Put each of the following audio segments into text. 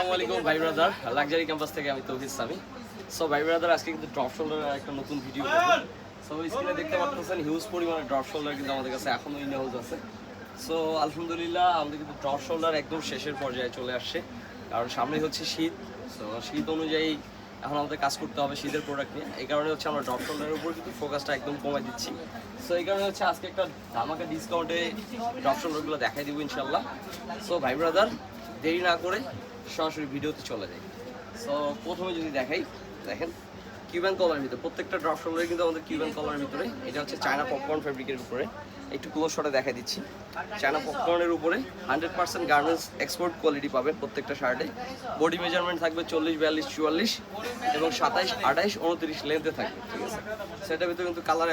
আসসালামু আলাইকুম, ভাই ব্রাদার। লাক্সারি ক্যাম্পাস থেকে আমি তৌহিদ সামি। সো ভাই ব্রাদার, আজকে কিন্তু ড্রপ শোল্ডারের একটা নতুন ভিডিও করব। সো স্ক্রিনে দেখতে পাচ্ছেন হিউজ পরিমাণে ড্রপ শোল্ডার কিন্তু আমাদের কাছে এখনও ইন আছে। সো আলহামদুলিল্লাহ, আমাদের কিন্তু ড্রপ শোল্ডার একদম শেষের পর্যায়ে চলে আসছে। কারণ সামনে হচ্ছে শীত। সো শীত অনুযায়ী এখন আমাদের কাজ করতে হবে শীতের প্রোডাক্ট নিয়ে। এই কারণে হচ্ছে আমরা ড্রপ শোল্ডারের উপর কিন্তু ফোকাসটা একদম কমাই দিচ্ছি। সো এই কারণে হচ্ছে আজকে একটা ধামাকা ডিসকাউন্টে ড্রপ শোল্ডারগুলো দেখাই দিব ইনশাল্লাহ সো ভাই ব্রাদার, দেরি না করে সরাসরি ভিডিওতে চলে যাই। সো প্রথমে যদি দেখাই, দেখেন কিউবান কলারের ভিতরে, প্রত্যেকটা ড্রপ শোল্ডারে কিন্তু আমাদের কিউবান কলারের ভিতরে, এটা হচ্ছে চায়না পপকর্ন ফেব্রিকের উপরে। একটু ক্লোজ শটে দেখা দিচ্ছি। চায়না পপকর্নের উপরে hundred percent garments export quality পাবেন প্রত্যেকটা শার্টে বডি মেজারমেন্ট থাকবে চল্লিশ, বিয়াল্লিশ, চুয়াল্লিশ এবং সাতাইশ, আঠাইশ, উনত্রিশ লেন্থে থাকবে, ঠিক আছে? সেটার ভিতরে কিন্তু কালার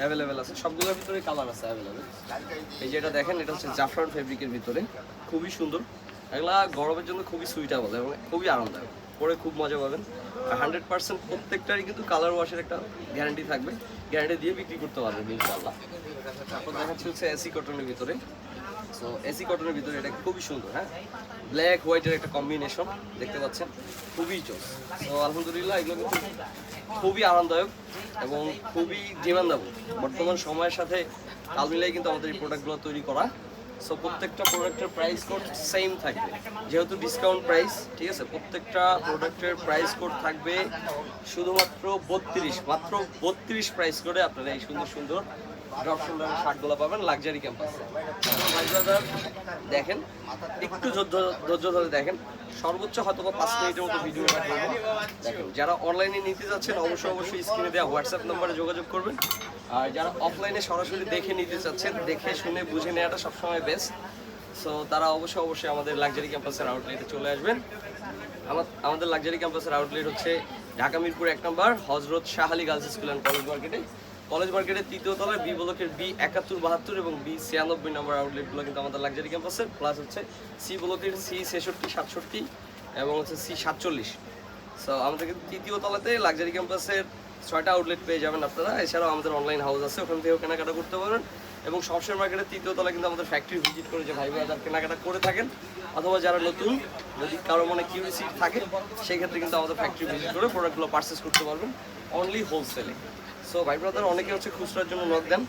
অ্যাভেলেবেল আছে। সবগুলোর ভিতরে কালার আছে অ্যাভেলেবেল এই যে এটা দেখেন, এটা হচ্ছে জাফরান ফেব্রিকের ভিতরে। খুবই সুন্দর। এগুলা গরমের জন্য খুবই সুইটেবল এবং খুবই আরামদায়ক। পরে খুব মজা পাবেন। আর হান্ড্রেড পার্সেন্ট প্রত্যেকটারই কিন্তু কালার ওয়াশের একটা গ্যারান্টি থাকবে। গ্যারান্টি দিয়ে বিক্রি করতে পারবেন ইনশাল্লাহ তারপর দেখাচ্ছি হচ্ছে এসি কটনের ভিতরে। সো এসি কটনের ভিতরে এটা খুবই সুন্দর হ্যাঁ? ব্ল্যাক হোয়াইটের একটা কম্বিনেশন দেখতে পাচ্ছেন? খুবই জোস। তো আলহামদুলিল্লাহ, এগুলো কিন্তু খুবই আরামদায়ক এবং খুবই ডিমান্ডেবল। বর্তমান সময়ের সাথে তাল মিলাই কিন্তু আমাদের এই প্রোডাক্টগুলো তৈরি করা সো প্রত্যেকটা প্রোডাক্টের প্রাইস কোড সেম থাকবে। যেহেতু ডিসকাউন্ট প্রাইস ঠিক আছে? প্রত্যেকটা প্রোডাক্টের প্রাইস কোড থাকবে শুধুমাত্র বত্রিশ, মাত্র বত্রিশ প্রাইস কোডে আপনারা এই সুন্দর সুন্দর ড্রপ শার্টগুলো পাবেন লাক্সারি ক্যাম্পাসে দেখেন, একটু ধৈর্য ধরে দেখেন। সর্বোচ্চ হয়তো বা পাঁচ মিনিটের মতো ভিডিও দেখেন, যারা অনলাইনে নিতে যাচ্ছেন, অবশ্যই অবশ্যই স্ক্রিনে দেওয়া হোয়াটসঅ্যাপ নম্বরে যোগাযোগ করবেন। আর যারা অফলাইনে সরাসরি দেখে নিতে চাচ্ছেন, দেখে শুনে বুঝে নেওয়াটা সবসময় বেস্ট সো তারা অবশ্যই অবশ্যই আমাদের লাক্সারি ক্যাম্পাসের আউটলেটে চলে আসবেন। আমাদের লাক্সারি ক্যাম্পাসের আউটলেট হচ্ছে ঢাকা মিরপুর এক নম্বর Hazrat Shahali girls school and college মার্কেটে কলেজ মার্কেটের তৃতীয় তলায় বি ব্লকের বি একাত্তর, বাহাত্তর এবং বি ছিয়ানব্বই নম্বর আউটলেটগুলো কিন্তু আমাদের লাক্সারি ক্যাম্পাসের প্লাস হচ্ছে সি ব্লকের সি ছেষট্টি, সাতষট্টি এবং হচ্ছে সি সাতচল্লিশ। সো আমাদের কিন্তু তৃতীয় তলাতে লাক্সারি ক্যাম্পাসের ছয়টা আউটলেট পেয়ে যাবেন আপনারা। এছাড়াও আমাদের অনলাইন হাউস আছে, ওখান থেকেও কেনাকাটা করতে পারবেন এবং সবসময় মার্কেটের তৃতীয় তলা কিন্তু আমাদের ফ্যাক্টরি ভিজিট করে যে ভাই ভাইরা কেনাকাটা করে থাকেন। অথবা যারা নতুন, যদি কারও মনে কিউরিসি থাকে, সেক্ষেত্রে কিন্তু আমাদের ফ্যাক্টরি ভিজিট করে প্রোডাক্টগুলো পারচেস করতে পারবেন অনলি হোলসেলে সো ভাই ব্রাদার অনেকে হচ্ছে খুচরার জন্য নক দেন।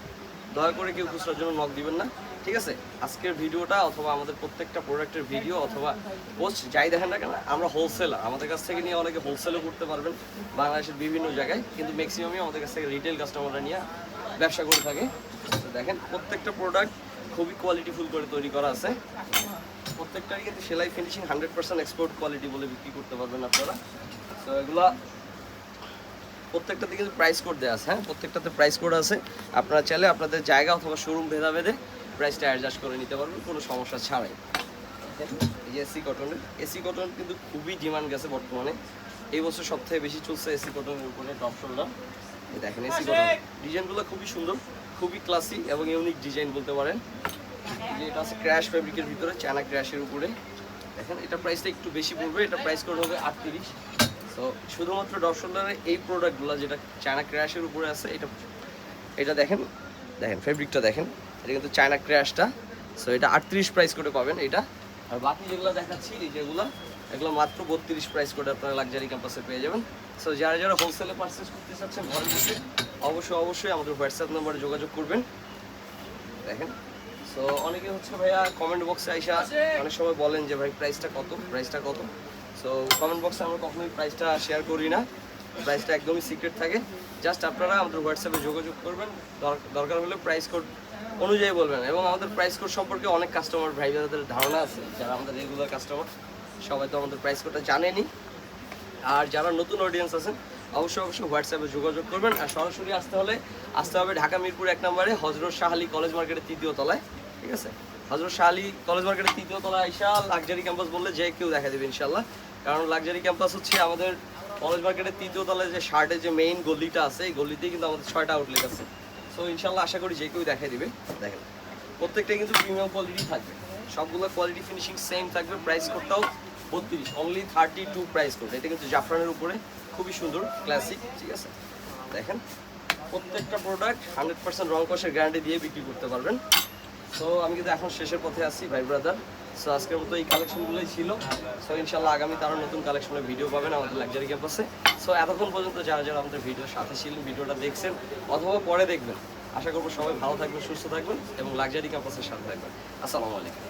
দয়া করে কেউ খুচরার জন্য নক দিবেন না, ঠিক আছে? আজকের ভিডিওটা অথবা আমাদের প্রত্যেকটা প্রোডাক্টের ভিডিও অথবা পোস্ট যাই দেখেন না কেন, আমরা হোলসেলার আমাদের কাছ থেকে নিয়ে অনেকে হোলসেলও করতে পারবেন বাংলাদেশের বিভিন্ন জায়গায়, কিন্তু ম্যাক্সিমামই আমাদের কাছ থেকে রিটেল কাস্টমাররা নিয়ে ব্যবসা করে থাকে। দেখেন, প্রত্যেকটা প্রোডাক্ট খুবই কোয়ালিটিফুল করে তৈরি করা আছে। প্রত্যেকটারই কিন্তু সেলাই finishing hundred percent export quality বলে বিক্রি করতে পারবেন আপনারা। তো এগুলা প্রত্যেকটাতে কিন্তু প্রাইস কোড দেওয়া আছে হ্যাঁ? প্রত্যেকটাতে প্রাইস কোড আছে। আপনারা চাইলে আপনাদের জায়গা অথবা শোরুম ভেদা ভেদে প্রাইসটা অ্যাডজাস্ট করে নিতে পারবেন কোনো সমস্যা ছাড়াই। এই এসি কটনের এসি কটন কিন্তু খুবই ডিমান্ড গেছে বর্তমানে। এই বছর সবথেকে বেশি চলছে এসি কটনের উপরে টপ শোল্ডার দেখেন এসি কটন ডিজাইনগুলো খুবই সুন্দর খুবই ক্লাসি এবং ইউনিক ডিজাইন বলতে পারেন। যে এটা আছে ক্র্যাশ ফেব্রিকের ভিতরে চায়না ক্র্যাশের উপরে। দেখেন এটা প্রাইসটা একটু বেশি পড়বে এটা প্রাইস কোড হবে আটত্রিশ। তো শুধুমাত্র শোল্ডারের এই প্রোডাক্টগুলো যেটা চায়না ক্র্যাশের উপরে আছে এটা এটা দেখেন দেখেন ফেব্রিকটা দেখেন এটা কিন্তু চায়না ক্র্যাশটা সো এটা আটত্রিশ প্রাইস করে পাবেন এটা। আর বাকি যেগুলো দেখাচ্ছি এই যেগুলো এগুলো মাত্র বত্রিশ প্রাইস করে আপনারা লাক্সারি ক্যাম্পাসে পেয়ে যাবেন। সো যারা যারা হোলসেলে পারচেস করতে চাচ্ছেন ঘরের মধ্যে অবশ্যই অবশ্যই আমাদের হোয়াটসঅ্যাপ নাম্বারে যোগাযোগ করবেন। দেখেন সো অনেকে হচ্ছে ভাইয়া কমেন্ট বক্সে আইসা অনেক সময় বলেন যে ভাই প্রাইসটা কত প্রাইসটা কত। সো কমেন্ট বক্সে আমরা কখনোই প্রাইসটা শেয়ার করি না। প্রাইসটা একদমই সিক্রেট থাকে। জাস্ট আপনারা আমাদের হোয়াটসঅ্যাপে যোগাযোগ করবেন। দর- দরকার হলে প্রাইস কোড অনুযায়ী বলবেন। এবং আমাদের প্রাইস কোড সম্পর্কে অনেক কাস্টমার ভাই বোনেদের ধারণা আছে। যারা আমাদের রেগুলার কাস্টমার সবাই তো আমাদের প্রাইস কোডটা জানেনি। আর যারা নতুন অডিয়েন্স আছেন, অবশ্যই অবশ্যই হোয়াটসঅ্যাপে যোগাযোগ করবেন। আর সরাসরি আসতে হলে, আসতে হবে ঢাকা মিরপুর এক নম্বরে, হজরত শাহালি কলেজ মার্কেটের তৃতীয় তলায়। ঠিক আছে? হজরত শাহালি কলেজ মার্কেটের তৃতীয় তলায় আইসা লাক্সারি ক্যাম্পাস বললে যে কেউ দেখা দেবে ইনশাল্লাহ কারণ লাক্সারি ক্যাম্পাস হচ্ছে আমাদের কলেজ মার্কেটের তৃতীয় তলায় যে শার্টের যে মেইন গলিটা আছে, এই গলিতেই কিন্তু আমাদের ছয়টা আউটলেট আছে। সো ইনশাল্লাহ আশা করি যে কেউ দেখা দিবে। দেখেন প্রত্যেকটা কিন্তু প্রিমিয়াম কোয়ালিটি থাকবে। সবগুলো কোয়ালিটি ফিনিশিং সেম থাকবে প্রাইস কোডটাও বত্রিশ only thirty two price code এটা কিন্তু জাফরানের উপরে, খুবই সুন্দর ক্লাসিক ঠিক আছে? দেখেন, প্রত্যেকটা প্রোডাক্ট হান্ড্রেড পার্সেন্ট রং কষের গ্যারান্টি দিয়ে বিক্রি করতে পারবেন। তো আমি কিন্তু এখন শেষের পথে আছি, ভাই ব্রাদার সো আজকের মতো এই কালেকশনগুলোই ছিল। সো ইনশাল্লাহ আগামী তারা নতুন কালেকশনের ভিডিও পাবেন আমাদের লাক্সারি ক্যাম্পাসে সো এতক্ষণ পর্যন্ত যারা যারা আমাদের ভিডিওর সাথে ছিলেন ভিডিওটা দেখছেন, অথবা পরে দেখবেন, আশা করব সবাই ভালো থাকবেন, সুস্থ থাকবেন এবং লাক্সারি ক্যাম্পাসের সাথে থাকবেন। আসসালামু আলাইকুম।